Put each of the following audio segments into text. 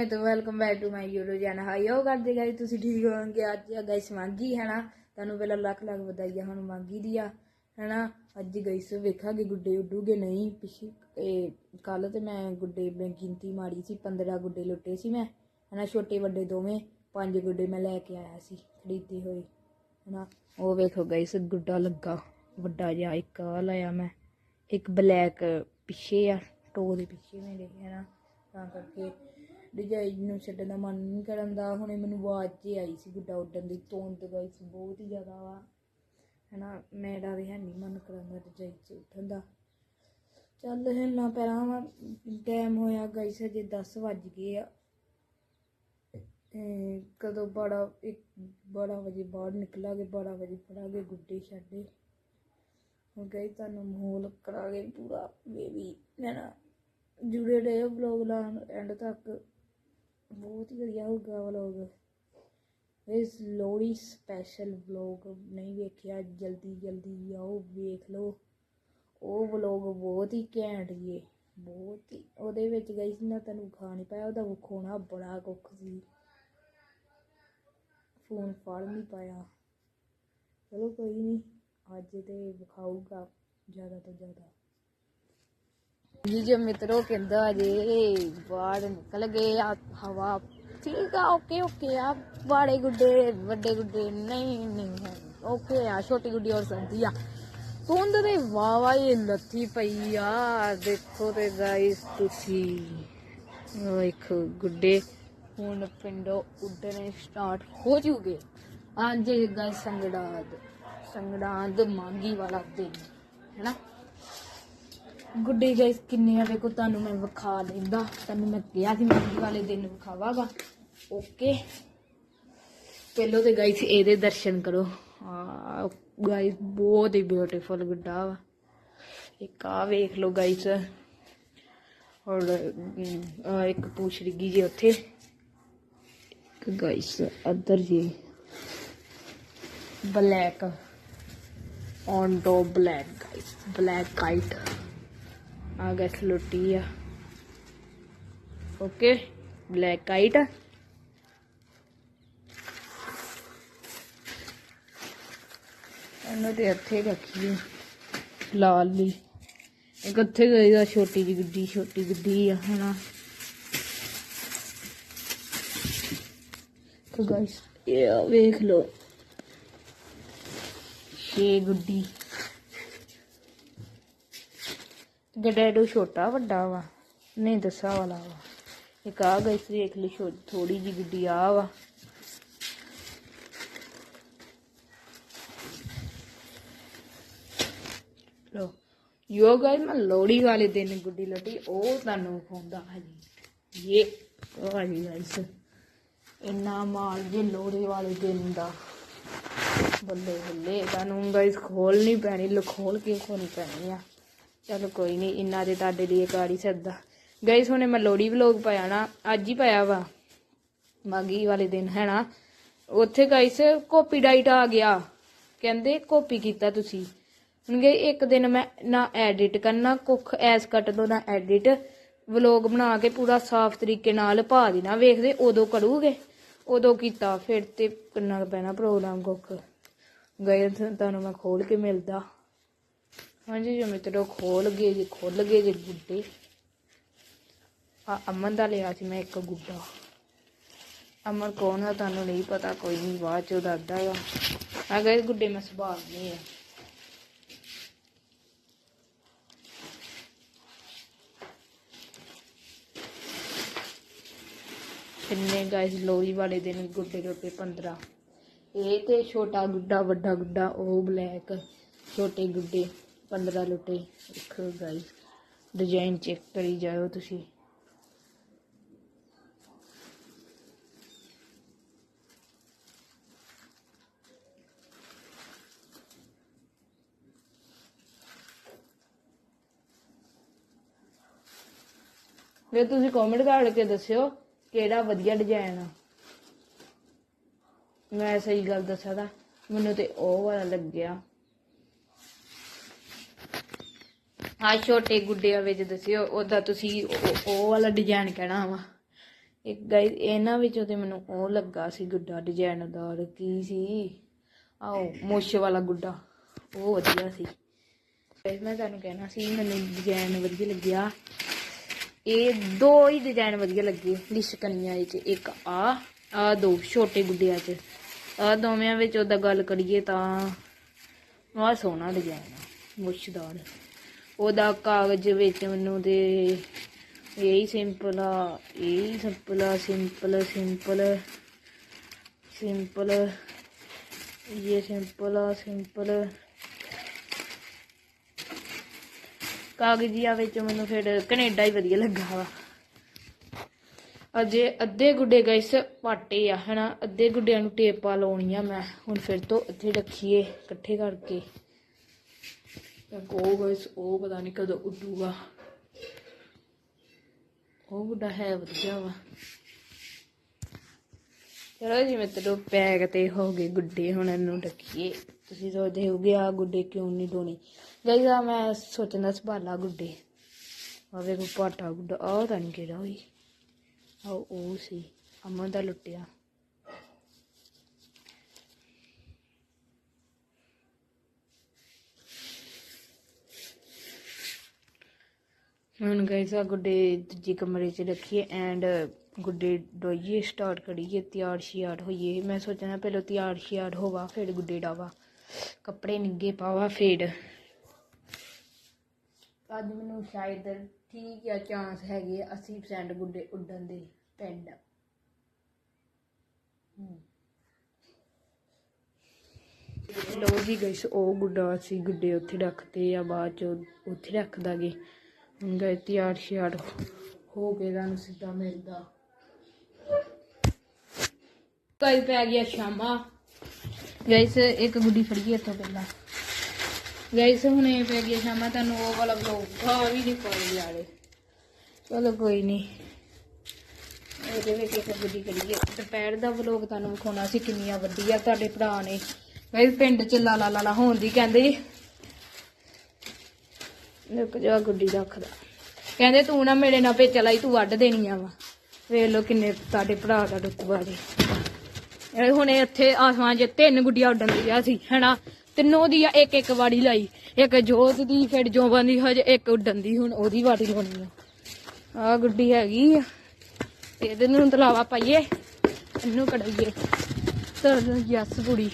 ਤੇ welcome back to my YouTube channel hi ਹੋ ਕਰਦੇ ਗਾਇਸ ਤੁਸੀਂ ਠੀਕ ਹੋਵੋਗੇ? ਅੱਜ ਗਾਇਸ ਮੰਗੀ ਹੈ ਨਾ? ਤੁਹਾਨੂੰ ਪਹਿਲਾਂ ਲੱਖ ਲੱਖ ਵਧਾਈਆਂ ਹੁਣ ਮੰਗੀ ਦੀ ਆ ਹੈਨਾ ਅੱਜ ਗਾਇਸ ਵੇਖਾਂਗੇ ਗੁੱਡੇ ਉੱਡੂਗੇ ਨਹੀਂ। ਪਿਛੇ ਕੱਲ ਤੇ ਮੈਂ ਗੁੱਡੇ ਮੈਂ ਗਿਣਤੀ ਮਾਰੀ ਸੀ 15 ਗੁੱਡੇ ਲੁੱਟੇ ਸੀ ਮੈਂ ਹੈਨਾ ਛੋਟੇ ਵੱਡੇ ਦੋਵੇਂ, ਪੰਜ ਗੁੱਡੇ ਮੈਂ ਲੈ ਕੇ ਆਇਆ ਸੀ, ਖਰੀਦੇ ਹੋਏ ਹੈਨਾ ਉਹ ਵੇਖੋ ਗਾਇਸ, ਗੁੱਡਾ ਲੱਗਾ, ਵੱਡਾ ਜਿਹਾ, ਇੱਕ ਆ ਲਾਇਆ ਮੈਂ, ਇੱਕ ਬਲੈਕ ਪਿੱਛੇ ਆ ਟੋ ਦੇ ਪਿੱਛੇ ਮੇਰੇ ਹੈਨਾ ਤਾਂ ਕਰਕੇ ਡਿਜ਼ਾਈਨ ਨੂੰ ਛੱਡਣ ਦਾ ਮਨ ਨਹੀਂ ਕਰਨ ਦਾ। ਹੁਣੇ ਮੈਨੂੰ ਆਵਾਜ਼ 'ਚ ਆਈ ਸੀ ਗੁੱਡਾ ਉੱਡਣ ਦੀ ਤੋਂਦ ਗਈ ਸੀ ਬਹੁਤ ਹੀ ਜ਼ਿਆਦਾ। ਵਾ ਹੈਨਾ ਮੇਰਾ ਵੀ ਹੈ ਨਹੀਂ ਮਨ ਕਰਨ ਦਾ ਡਿਜ਼ਾਈਨ ਚ ਉੱਠਣ ਦਾ। ਚੱਲ ਹਿਲਣਾ ਪੈਣਾ ਵਾ ਟਾਈਮ ਹੋਇਆ ਗਈ ਸੀ ਜੇ 10 ਵੱਜ ਗਏ ਆ। ਕਦੋਂ ਬੜਾ ਇੱਕ ਬੜਾ ਵਜੇ ਬਾਹਰ ਨਿਕਲਾਂਗੇ 12 ਵਜੇ ਪੜਾਂਗੇ ਗੁੱਡੇ ਛੱਡੇ ਹੁਣ ਗਈ ਤੁਹਾਨੂੰ ਮਾਹੌਲ ਕਰਾਂਗੇ ਪੂਰਾ ਬੇਬੀ ਨਾ। ਜੁੜੇ ਰਹੇ ਵਲੌਗ ਲਾਣ ਐਂਡ ਤੱਕ। ਬਹੁਤ ਹੀ ਵਧੀਆ ਹੋਊਗਾ ਵਲੌਗ ਇਸ ਲੋਹੜੀ ਸਪੈਸ਼ਲ ਵਲੋਗ ਨਹੀਂ ਵੇਖਿਆ, ਜਲਦੀ ਜਲਦੀ ਆਓ, ਵੇਖ ਲਓ। ਉਹ ਵਲੋਗ ਬਹੁਤ ਹੀ ਘੈਂਟ ਜੀ ਬਹੁਤ ਹੀ। ਉਹਦੇ ਵਿੱਚ ਗਈ ਸੀ ਨਾ, ਤੈਨੂੰ ਖਾ ਨਹੀਂ ਪਾਇਆ, ਉਹਦਾ ਵਿਖਾਉਣਾ ਬੜਾ ਕੁੱਖ ਸੀ। ਫੋਨ ਫੜ ਨਹੀਂ ਪਾਇਆ। ਚਲੋ ਕੋਈ ਨਹੀਂ, ਅੱਜ ਤੇ ਵਿਖਾਊਗਾ ਜ਼ਿਆਦਾ ਤੋਂ ਜ਼ਿਆਦਾ। ਜੀ ਜੋ ਮਿੱਤਰੋ ਕਹਿੰਦਾ ਜੇ ਬਾਹਰ ਨਿਕਲ ਗਏ ਆ, ਹਵਾ ਠੀਕ ਆ ਓਕੇ ਓਕੇ ਆ, ਬਾੜੇ ਗੁੱਡੇ, ਵੱਡੇ ਗੁੱਡੇ, ਨਹੀਂ ਨਹੀਂ ਹੈ ਓਕੇ ਆ, ਛੋਟੀ ਗੁੱਡੀ ਔਰ ਆ। ਤੁੰਦ ਦੇ ਵਾਵਾ ਇਹ ਲੱਥੀ ਪਈ ਆ, ਦੇਖੋ ਤੇ ਗਾਇਸ ਤੁਸੀਂ। ਇੱਕ ਗੁੱਡੇ ਹੁਣ ਪਿੰਡੋਂ ਉੱਡਣੇ ਸਟਾਰਟ ਹੋ ਜੂਗੇ। ਅੱਜ ਗਾਇਸ ਸੰਗੜਾਦ ਸੰਗੜਾਦ ਮਾਂਗੀ ਵਾਲਾ ਦਿਨ ਹੈਨਾ ਗੁੱਡੇ ਗਾਇਸ ਕਿੰਨੇ ਆ, ਵੇਖੋ ਤੁਹਾਨੂੰ ਮੈਂ ਵਿਖਾ ਦਿੰਦਾ ਤੁਹਾਨੂੰ ਮੈਂ ਕਿਹਾ ਸੀ ਮੰਗੀ ਵਾਲੇ ਦਿਨ ਵਿਖਾਵਾਂਗਾ। ਓਕੇ ਪਹਿਲੋ ਤੇ ਗਾਇਸ ਇਹਦੇ ਦਰਸ਼ਨ ਕਰੋ। ਆ ਗਾਇਸ ਬਹੁਤ ਹੀ ਬਿਊਟੀਫੁਲ ਗੁੱਡਾ ਵਾ। ਇੱਕ ਆ ਵੇਖ ਲਓ ਗਾਇਸ ਔਰ ਇੱਕ ਪੂਛ ਰਿੱਗੀ ਜੀ ਉੱਥੇ। ਗਾਇਸ ਅੱਧਰ ਜੀ। Black on to black guys black kite ਆ ਗੈਸ ਲੁੱਟੀ ਆ। ਓਕੇ ਬਲੈਕ ਕਾਈਟ ਇਹਨੂੰ ਤੇ ਇੱਥੇ ਰੱਖੀ ਲਾਲ ਲਈ। ਇੱਕ ਉੱਥੇ ਗਈ ਦਾ ਛੋਟੀ ਜਿਹੀ ਗੱਡੀ, ਛੋਟੀ ਗੁੱਡੀ ਆ, ਹਨਾ। ਤੋ ਗਾਇਸ ਇਹ ਵੇਖ ਲਓ। ਛੇ ਗੁੱਡੀ। ਗਡੈਡੋ ਛੋਟਾ ਵੱਡਾ ਵਾ, ਨਹੀਂ ਦੱਸਾ ਵਾਲਾ ਵਾ। ਇੱਕ ਆ ਗਈ ਸੀ ਦੇਖ ਲਈ ਥੋੜੀ ਜੀ ਗੁੱਡੀ ਆ ਵਾ। ਲੋ, ਯੋ ਗਾਇਸ, ਮੈਂ ਲੋੜੀ ਵਾਲੇ ਦਿਨ ਗੁੱਡੀ ਲੱਟੀ ਉਹ ਤੁਹਾਨੂੰ ਖੁੰਦਾ ਜੀ ਇਹ ਉਹ ਗਾਇਸ। ਇੰਨਾ ਮਾਲ ਜੇ ਲੋੜੀ ਵਾਲੇ ਦਿਨ ਦਾ। ਬੱਲੇ ਬੱਲੇ ਤੁਹਾਨੂੰ ਗਾਇਸ ਖੋਲਣੀ ਪੈਣੀ, ਲਖੋਲ ਕੇ ਖੋਲਣੀ ਪੈਣੀ ਆ। ਚਲੋ ਕੋਈ ਨਹੀਂ ਇੰਨਾ ਤੇ ਤੁਹਾਡੇ ਲਈ ਕਰ ਹੀ ਸਕਦਾ ਗਾਇਸ, ਹੁਣੇ ਮੈਂ ਲੋੜੀ ਵਲੋਗ ਪਾਇਆ ਨਾ, ਅੱਜ ਹੀ ਪਾਇਆ ਵਾ। ਮਾਗੀ ਵਾਲੇ ਦਿਨ, ਹੈ ਨਾ? ਉੱਥੇ ਗਾਇਸ ਕਾਪੀ ਡਾਈਟ ਆ ਗਿਆ। ਕਹਿੰਦੇ ਕਾਪੀ ਕੀਤਾ ਤੁਸੀਂ। ਹੁਣ ਗਏ ਇੱਕ ਦਿਨ ਮੈਂ ਨਾ ਐਡਿਟ ਕਰਨਾ, ਕੁੱਖ ਐਸ ਕੱਟ ਦੋ ਨਾ ਐਡਿਟ ਵਲੋਗ ਬਣਾ ਕੇ ਪੂਰਾ ਸਾਫ਼ ਤਰੀਕੇ ਨਾਲ ਪਾ ਦੇਣਾ, ਵੇਖਦੇ ਉਦੋਂ ਕਰੂਗੇ। ਉਦੋਂ ਕੀਤਾ, ਫਿਰ ਤੇ ਕਰਨਾ ਪੈਣਾ ਪ੍ਰੋਗਰਾਮ ਕੁੱਖ। ਗਏ ਤੁਹਾਨੂੰ ਮੈਂ ਖੋਲ ਕੇ ਮਿਲਦਾ। ਹਾਂਜੀ, ਜੋ ਮਿੱਤਰੋ ਖੋਲ ਗਏ ਜੀ, ਖੁੱਲ ਗਏ ਜੀ ਗੁੱਡੇ। ਆ ਅਮਨ ਦਾ ਲਿਆ ਸੀ ਮੈਂ ਇੱਕ ਗੁੱਡਾ। ਅਮਨ ਕੌਣ ਆ ਤੁਹਾਨੂੰ ਨਹੀਂ ਪਤਾ, ਕੋਈ ਨਹੀਂ, ਬਾਅਦ ਚ ਦੱਸਦਾ ਵਾ ਆ ਗਏ ਗੁੱਡੇ ਮੈਂ ਸੰਭਾਲਨੇ ਆ। ਕਿੰਨੇ ਗਾਇਸ ਲੋਹੜੀ ਵਾਲੇ ਦਿਨ ਗੁੱਡੇ ਗੁੱਡੇ 15 ਇਹ ਤੇ ਛੋਟਾ ਗੁੱਡਾ, ਵੱਡਾ ਗੁੱਡਾ, ਉਹ ਬਲੈਕ, ਛੋਟੇ ਗੁੱਡੇ। 15 ਲੁੱਟੇ ਇੱਕ ਗਾਇਸ ਡਿਜ਼ਾਈਨ ਚੈੱਕ ਕਰੀ ਜਾਓ ਤੁਸੀਂ। ਫਿਰ ਤੁਸੀਂ ਕਮੈਂਟ ਕਰਕੇ ਦੱਸਿਓ ਕਿਹੜਾ ਵਧੀਆ ਡਿਜ਼ਾਈਨ ਆ। ਮੈਂ ਸਹੀ ਗੱਲ ਦੱਸਾਂ ਤਾਂ, ਮੈਨੂੰ ਤੇ ਉਹ ਵਾਲਾ ਲੱਗਿਆ। ਆ ਛੋਟੇ ਗੁੱਡਿਆਂ ਵਿੱਚ ਦੱਸਿਓ, ਉਹਦਾ ਤੁਸੀਂ ਉਹ ਉਹ ਵਾਲਾ ਡਿਜ਼ਾਈਨ ਕਹਿਣਾ ਵਾ। ਇੱਕ ਗਾਇਸ ਇਹਨਾਂ ਵਿੱਚੋਂ ਤੇ ਮੈਨੂੰ ਉਹ ਲੱਗਾ ਸੀ ਗੁੱਡਾ ਡਿਜ਼ਾਈਨਦਾਰ ਕੀ ਸੀ? ਆਓ ਮੁੱਛ ਵਾਲਾ ਗੁੱਡਾ, ਉਹ ਵਧੀਆ ਸੀ। ਫਿਰ ਮੈਂ ਤੁਹਾਨੂੰ ਕਹਿਣਾ ਸੀ, ਮੈਨੂੰ ਡਿਜ਼ਾਈਨ ਵਧੀਆ ਲੱਗਿਆ। ਇਹ ਦੋ ਹੀ ਡਿਜ਼ਾਈਨ ਵਧੀਆ ਲੱਗੇ, ਲਿਸ਼ਕਣੀਆਂ ਵਿੱਚ, ਇੱਕ ਆ ਆ ਦੋ ਛੋਟੇ ਗੁੱਡਿਆਂ 'ਚ। ਆ ਦੋਵਾਂ ਵਿੱਚ ਉਹਦਾ ਗੱਲ ਕਰੀਏ ਤਾਂ ਆ ਸੋਹਣਾ ਡਿਜ਼ਾਈਨ ਆ ਮੁੱਛਦਾਰ ਉਹਦਾ ਕਾਗਜ਼ ਵਿੱਚ ਮੈਨੂੰ ਤੇ ਇਹੀ ਸਿੰਪਲ ਆ, ਇਹੀ ਸਿੰਪਲ ਆ ਸਿੰਪਲ ਸਿੰਪਲ ਸਿੰਪਲ ਇਹ ਸਿੰਪਲ ਆ ਸਿੰਪਲ ਕਾਗਜ਼ੀਆਂ ਵਿੱਚ ਮੈਨੂੰ ਫਿਰ ਕੈਨੇਡਾ ਹੀ ਵਧੀਆ ਲੱਗਾ ਵਾ। ਅਜੇ ਅੱਧੇ ਗੁੱਡੇ ਗਾਇਸ ਪਾਟੇ ਆ, ਹਨਾ? ਅੱਧੇ ਗੁੱਡਿਆਂ ਨੂੰ ਟੇਪਾਂ ਲਾਉਣੀਆਂ ਮੈਂ। ਹੁਣ ਫਿਰ ਤੋਂ ਇੱਥੇ ਰੱਖੀਏ, ਇਕੱਠੇ ਕਰਕੇ। ਤਾਂ ਉਹ ਗਾਇਸ ਉਹ ਪਤਾ ਨਹੀਂ ਕਦੋਂ ਉੱਡੂਗਾ। ਉਹ ਗੁੱਡਾ ਹੈ ਵਧੀਆ ਵਾ। ਚਲੋ ਜੀ ਮਿੱਤਰੋ ਪੈਕ ਤੇ ਹੋ ਗਏ ਗੁੱਡੇ, ਹੁਣ ਇਹਨੂੰ ਰੱਖੀਏ ਤੁਸੀਂ ਸੋਚਦੇ ਹੋਗੇ ਆ ਗੁੱਡੇ ਕਿਉਂ ਨਹੀਂ ਧੋਣੇ? ਗਾਇਸ ਆ ਮੈਂ ਸੋਚਣਾ ਸੰਭਾਲਾ ਗੁੱਡੇ। ਆ ਵੇਖੋ, ਪਾਟਾ ਗੁੱਡਾ ਆ ਤਾਂ ਨਹੀਂ ਕਿਹੜਾ ਹੋਈ। ਆ ਉਹ ਸੀ, ਅਮਨ ਦਾ ਲੁੱਟਿਆ। ਹੁਣ ਗਾਇਸ ਆ ਗੁੱਡੇ ਦੂਜੀ ਕਮਰੇ 'ਚ ਰੱਖੀਏ ਐਂਡ ਗੁੱਡੇ ਡੋਈਏ ਸਟਾਰਟ ਕਰੀਏ, ਤਿਆਰ ਸ਼ਿਆਰ ਹੋਈਏ। ਮੈਂ ਸੋਚਣਾ ਪਹਿਲਾਂ ਤਿਆਰ ਸ਼ਿਆਰ ਹੋਵਾ, ਫਿਰ ਗੁੱਡੇ ਡਾਵਾ। ਕੱਪੜੇ ਨਿੱਗੇ ਪਾਵਾ, ਫਿਰ। ਅੱਜ ਮੈਨੂੰ ਸ਼ਾਇਦ ਠੀਕ ਆ ਚਾਂਸ ਹੈਗੇ ਆ 80% ਗੁੱਡੇ ਉੱਡਣ ਦੇ ਪਿੰਡ। ਹਮ। ਲੋ ਜੀ ਗਾਇਸ ਉਹ ਗੁੱਡਾ ਸੀ ਗੁੱਡੇ ਉੱਥੇ ਰੱਖਤੇ ਆ, ਬਾਅਦ ਚ ਉੱਥੇ ਰੱਖ ਦਾਂਗੇ। ਗਏ ਤਿਆਰ ਸ਼ਿਆਰ ਹੋ ਕੇ ਤੁਹਾਨੂੰ ਸਿੱਧਾ ਮਿਲਦਾ। ਕਈ ਪੈ ਗਿਆ ਸ਼ਾਮਾ। ਗਾਇਸ, ਇੱਕ ਗੁੱਡੀ ਫੜੀਏ ਇੱਥੋਂ ਪਹਿਲਾਂ। ਗਾਇਸ, ਹੁਣ ਇਹ ਪੈ ਗਿਆ ਸ਼ਾਮਾ, ਤੁਹਾਨੂੰ ਉਹ ਵਾਲਾ ਬਲੌਗ ਆ ਵੀ ਨਹੀਂ ਪਾਈ ਵਾਲੇ ਚਲੋ ਕੋਈ ਨਹੀਂ। ਉਹਦੇ ਵਿੱਚ ਇੱਕ ਗੁੱਡੀ ਕਰੀਏ ਦੁਪਹਿਰ ਦਾ ਵਲੋਗ ਤੁਹਾਨੂੰ ਵਿਖਾਉਣਾ ਸੀ, ਕਿੰਨੀਆਂ ਵੱਡੀਆਂ ਤੁਹਾਡੇ ਭਰਾ ਨੇ। ਗਾਇਸ, ਪਿੰਡ ਚ ਲਾਲਾ ਲਾਲਾ ਹੋਣ ਦੀ ਕਹਿੰਦੇ ਨਿਕ ਜਾ ਗੁੱਡੀ ਰੱਖਦਾ ਕਹਿੰਦੇ ਤੂੰ ਨਾ ਮੇਰੇ ਨਾਲ ਭੇਚ ਲਾਈ ਤੂੰ ਵੱਢ ਦੇਣੀਆਂ ਵਾ। ਵੇਖ ਲੋ ਕਿੰਨੇ ਤੁਹਾਡੇ ਭਰਾ ਦਾ ਰੁਤਬਾ ਜੀ ਇਹ ਹੁਣ ਇਹ ਇੱਥੇ ਆਸਮਾਨ 'ਚ ਤਿੰਨ ਗੁੱਡੀਆਂ ਉੱਡਣ ਦੀਆਂ ਸੀ, ਹੈਨਾ? ਤਿੰਨੋਂ ਦੀ ਇੱਕ ਇੱਕ ਵਾੜੀ ਲਾਈ। ਇੱਕ ਜੋਤ ਦੀ, ਫਿਰ ਜੋਬਾਂ ਦੀ, ਹਜੇ ਇੱਕ ਉੱਡਣ ਦੀ, ਹੁਣ ਉਹਦੀ ਵਾੜੀ ਲਾਉਣੀ ਆ। ਆ ਗੁੱਡੀ ਹੈਗੀ ਆ। ਤੇ ਇਹਦੇ ਨੂੰ ਤਲਾਵਾ ਪਾਈਏ, ਇਹਨੂੰ ਕਢਾਈਏ। ਚਲ ਯਸ ਕੁੜੀ।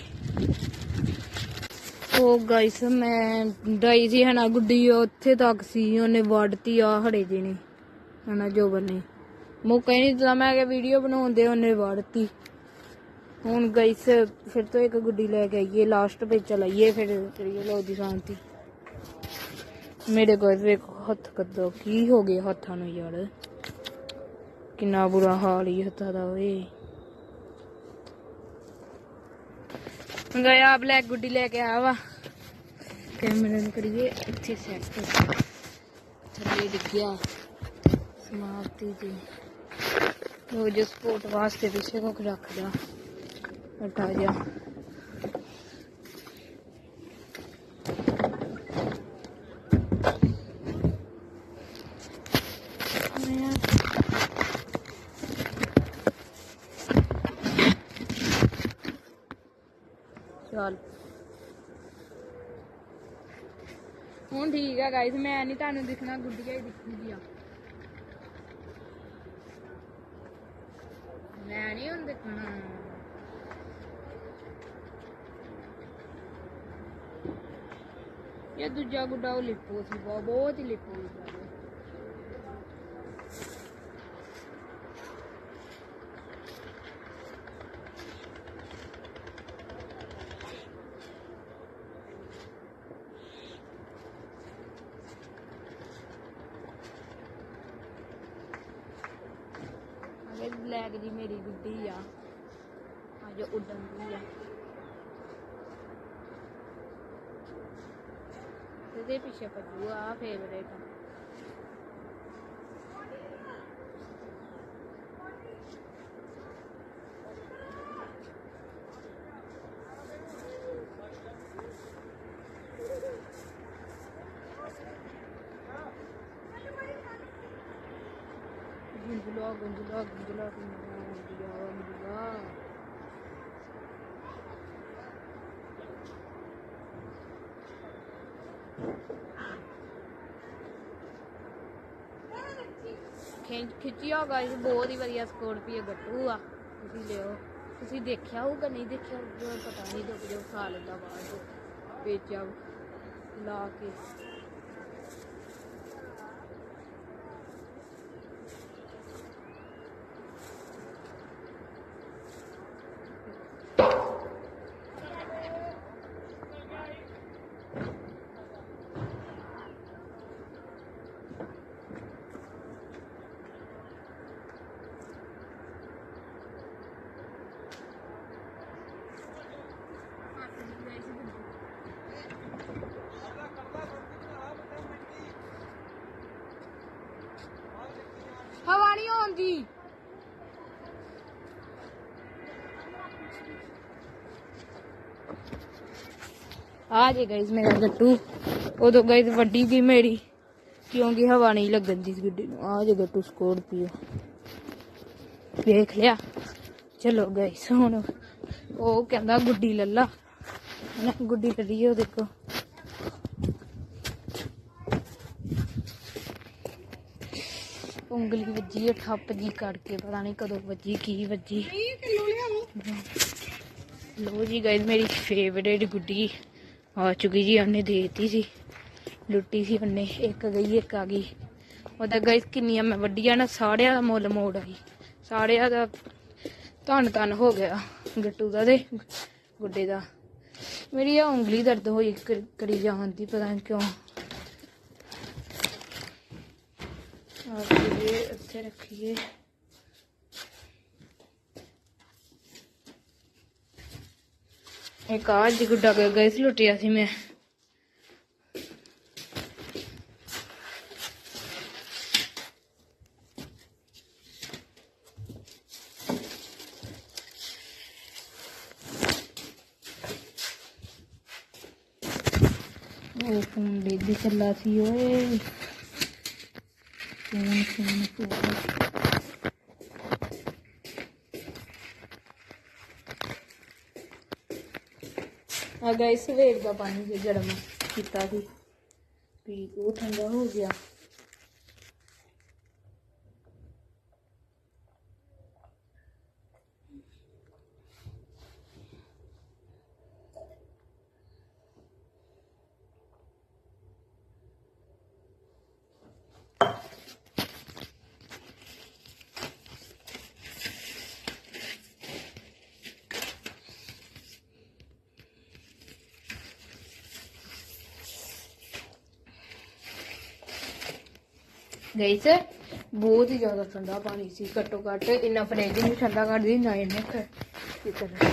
ਉਹ ਗਾਇਸ ਮੈਂ ਡਾਈ ਸੀ ਹਨਾ ਗੁੱਡੀ, ਉੱਥੇ ਤੱਕ ਸੀ, ਉਹਨੇ ਵੜਤੀ ਆ ਹੜੇ ਜੀ ਨੇ, ਹਨਾ ਜੋ ਬਣੇ ਮੌਕਾ ਹੀ ਨਹੀਂ ਦਿੱਤਾ, ਮੈਂ ਕਿ ਵੀਡੀਓ ਬਣਾਉਂਦੇ ਉਹਨੇ ਵੜਤੀ ਹੁਣ ਗਾਇਸ ਫਿਰ ਤੋਂ ਇੱਕ ਗੁੱਡੀ ਲੈ ਕੇ ਆਈਏ ਲਾਸਟ ਪੇ ਚਲਾਈਏ ਫਿਰ ਕਰੀਏ ਲੋ ਦੀ ਸ਼ਾਂਤੀ। ਮੇਰੇ ਕੋਲ ਵੇਖੋ, ਹੱਥ ਕੱਦੋ, ਕੀ ਹੋ ਗਿਆ ਹੱਥਾਂ ਨੂੰ ਯਾਰ। ਕਿੰਨਾ ਬੁਰਾ ਹਾਲ ਹੀ ਹੱਥਾਂ ਦਾ ਓਏ। ਗਿਆ ਬਲੈਕ ਗੁੱਡੀ ਲੈ ਕੇ ਆਇਆ ਵਾ। ਕੈਮਰੇ ਨੂੰ ਕਰੀਏ, ਇੱਥੇ ਸੈੱਟ ਥੱਲੇ ਡਿੱਗਿਆ ਸਮਾਪਤੀ ਜੀ ਉਹ ਜੋ ਸਪੋਰਟ ਵਾਸਤੇ ਪਿੱਛੇ ਕੋ ਰੱਖਦਾ। ਹਟਾ ਜਾ। ਚੱਲ ਹੁਣ ਠੀਕ ਆ ਗਾਇਸ ਮੈਂ ਨਹੀਂ ਤੁਹਾਨੂੰ ਦਿਖਣਾ ਗੁੱਡੀਆਂ ਹੀ ਦਿਖੂਗੀਆਂ ਮੈਂ ਨਹੀਂ ਹੁਣ ਦਿਖਣਾ। ਇਹ ਦੂਜਾ ਗੁੱਡਾ ਉਹ ਲਿਪੋ ਸੀ, ਬਹੁਤ ਬਹੁਤ ਹੀ ਲਿਪੋ ਸੀ ਅਗੇ ਬਲੈਕ ਜੀ ਮੇਰੀ ਗੁੱਡੀ ਆ ਆ ਜੋ ਉੱਡਣ ਦੀ ਆ ਇਹਦੇ ਪਿੱਛੇ ਭੱਜੂ ਆ ਫੇਵਰੇਟ ਆ। ਖਿੱਚ ਖਿੱਚਿਆ ਗਾਇਸ ਬਹੁਤ ਹੀ ਵਧੀਆ ਸਕੋਰਪੀਓ ਗੱਟੂ ਆ। ਤੁਸੀਂ ਲਿਓ। ਤੁਸੀਂ ਦੇਖਿਆ ਹੋਊਗਾ, ਨਹੀਂ ਦੇਖਿਆ ਹੋਊਗਾ, ਪਤਾ ਨਹੀਂ ਦੁੱਖ ਜੋ ਖਾ ਲੈਂਦਾ ਬਾਅਦ ਚੋਂ ਵੇਚਿਆ ਲਾ ਕੇ। ਹਵਾ ਨਹੀਂ ਆਉਂਦੀ ਆ ਜੇ ਗਾਇਸ ਮੇਰਾ ਗੱਟੂ ਉਦੋਂ ਗਾਇਸ ਵੱਡੀ ਗਈ ਮੇਰੀ, ਕਿਉਂਕਿ ਹਵਾ ਨਹੀਂ ਲੱਗਣ ਦੀ ਗੱਡੀ ਨੂੰ। ਆ ਜੇ ਗੱਟੂ ਸਕੋਰਪੀਓ ਵੇਖ ਲਿਆ। ਚਲੋ ਗਾਇਸ ਹੁਣ ਉਹ ਕਹਿੰਦਾ ਗੁੱਡੀ ਲੱਲਾ। ਨਾ ਗੁੱਡੀ ਲੱਲੀ ਉਹ ਦੇਖੋ ਉਂਗਲੀ ਵੱਜੀ ਹੈ ਠੱਪ ਜੀ ਕਰਕੇ, ਪਤਾ ਨਹੀਂ ਕਦੋਂ ਵੱਜੀ, ਕੀ ਵੱਜੀ। ਲੋ ਜੀ ਗਾਇਸ ਮੇਰੀ ਫੇਵਰੇਟ ਗੁੱਡੀ ਆ ਚੁੱਕੀ ਜੀ, ਉਹਨੇ ਦੇਤੀ ਸੀ। ਲੁੱਟੀ ਸੀ ਉਹਨੇ, ਇੱਕ ਗਈ, ਇੱਕ ਆ ਗਈ। ਉਹਦਾ ਗਾਇਸ ਕਿੰਨੀਆਂ ਮੈਂ ਵੱਡੀਆਂ ਨਾ, ਸਾੜਿਆਂ ਦਾ ਮੁੱਲ ਮੋੜ ਆਈ। ਸਾੜਿਆਂ ਦਾ ਧੰਨ ਧੰਨ ਹੋ ਗਿਆ, ਗੱਟੂ ਦਾ ਤੇ ਗੁੱਡੇ ਦਾ। ਮੇਰੀ ਆ ਉਂਗਲੀ ਦਰਦ ਹੋਈ ਕਰ- ਕਰੀ ਜਾਂਦੀ ਪਤਾ ਨਹੀਂ ਕਿਉਂ। ਆ ਇਹ ਇੱਥੇ ਰੱਖੀਏ ਇੱਕ ਆ ਜੀ ਗੁੱਡਾ ਕਰ ਗਏ ਸੀ ਲੁੱਟਿਆ ਸੀ ਮੈਂ ਉਹ ਫੋਨ ਦੇ ਚੱਲਾ ਸੀ ਓਏ ਫੋਨ ਫੋਨ ਫੋਨ ਆ ਗਾਇਸ ਸਵੇਰ ਦਾ ਪਾਣੀ ਜੇ ਗਰਮ ਕੀਤਾ ਸੀ, ਵੀ ਉਹ ਠੰਡਾ ਹੋ ਗਿਆ। ਗਾਇਸ ਬਹੁਤ ਹੀ ਜ਼ਿਆਦਾ ਠੰਡਾ ਪਾਣੀ ਸੀ, ਘੱਟੋ ਘੱਟ ਇੰਨਾ ਫਰਿੱਜ ਨੂੰ ਠੰਡਾ ਕਰਦੀ, ਨਾ ਇਹਨੇ ਕਿਤਨਾ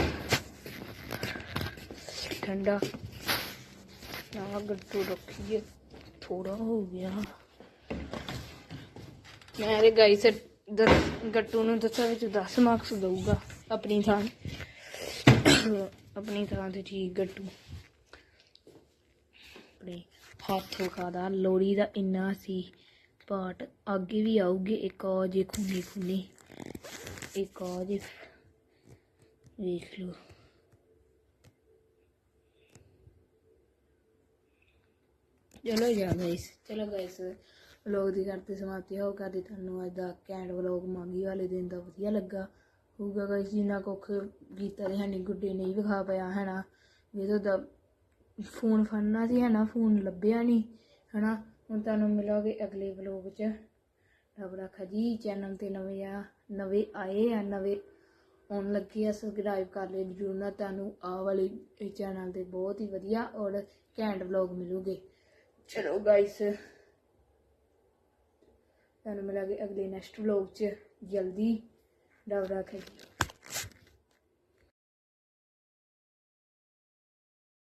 ਠੰਡਾ। ਨਾ ਗੱਟੂ ਰੱਖੀਏ ਥੋੜਾ ਹੋ ਗਿਆ। ਮੈਂ ਤੇ ਗਾਇਸ ਗੱਟੂ ਨੂੰ ਦੱਸਿਆ ਵਿੱਚ 10 ਮਾਰਕਸ ਦਊਗਾ ਆਪਣੀ ਥਾਂ। ਆਪਣੀ ਥਾਂ ਤੇ ਠੀਕ ਗੱਟੂ। ਆਪਣੇ ਹੱਥ ਖਾਦਾ ਲੋੜੀ ਦਾ ਇੰਨਾ ਸੀ। ਪਾਟ ਅੱਗੇ ਵੀ ਆਉਗੇ ਇੱਕ ਆ ਜੇ ਖੂਨੀ ਖੂਨੀ, ਇੱਕ ਆ ਜੇ ਵੇਖ ਲਓ। ਚਲੋ ਜਾ ਗਾਇਸ ਚਲੋ ਗਾਇਸ ਵਲੋਗ ਦੀ ਕਰਤੇ ਸਮਾਪਤੀ ਹੋ ਕਰਦੀ ਤੁਹਾਨੂੰ ਅੱਜ ਦਾ ਕੈਂਡ ਵਲੋਗ ਮੰਗੀ ਵਾਲੇ ਦਿਨ ਦਾ ਵਧੀਆ ਲੱਗਾ ਹੋਊਗਾ ਗਾਇਸ ਜਿੰਨਾ ਕੁੱਖ ਗੀਤਾ ਤੇ ਹਣੀ ਗੁੱਡੇ ਨਹੀਂ ਵਿਖਾ ਪਿਆ ਹੈਨਾ। ਜਦੋਂ ਦਾ ਫੋਨ ਫੜਨਾ ਸੀ, ਹੈਨਾ ਫੋਨ ਲੱਭਿਆ ਨਹੀਂ ਹੈਨਾ। ਹੁਣ ਤੁਹਾਨੂੰ ਮਿਲੋਗੇ ਅਗਲੇ ਵਲੋਗ 'ਚ। ਰੱਬ ਰੱਖਾ ਜੀ ਚੈਨਲ ਤੇ ਨਵੇਂ ਆ, ਨਵੇਂ ਆਏ ਆ, ਨਵੇਂ ਆਉਣ ਲੱਗੇ ਆ ਸਬਸਕ੍ਰਾਈਬ ਕਰ ਲਿਓ ਜਰੂਰ ਨਾ ਤੁਹਾਨੂੰ ਆ ਵਾਲੇ ਚੈਨਲ ਤੇ ਬਹੁਤ ਹੀ ਵਧੀਆ ਔਰ ਘੈਂਟ ਵਲੋਗ ਮਿਲੂਗੇ। ਚਲੋ ਗਾਇਸ ਤੁਹਾਨੂੰ ਮਿਲਾਂਗੇ ਅਗਲੇ ਨੈਕਸਟ ਵਲੋਗ 'ਚ। ਜਲਦੀ, ਰੱਬ ਰੱਖਾ ਜੀ।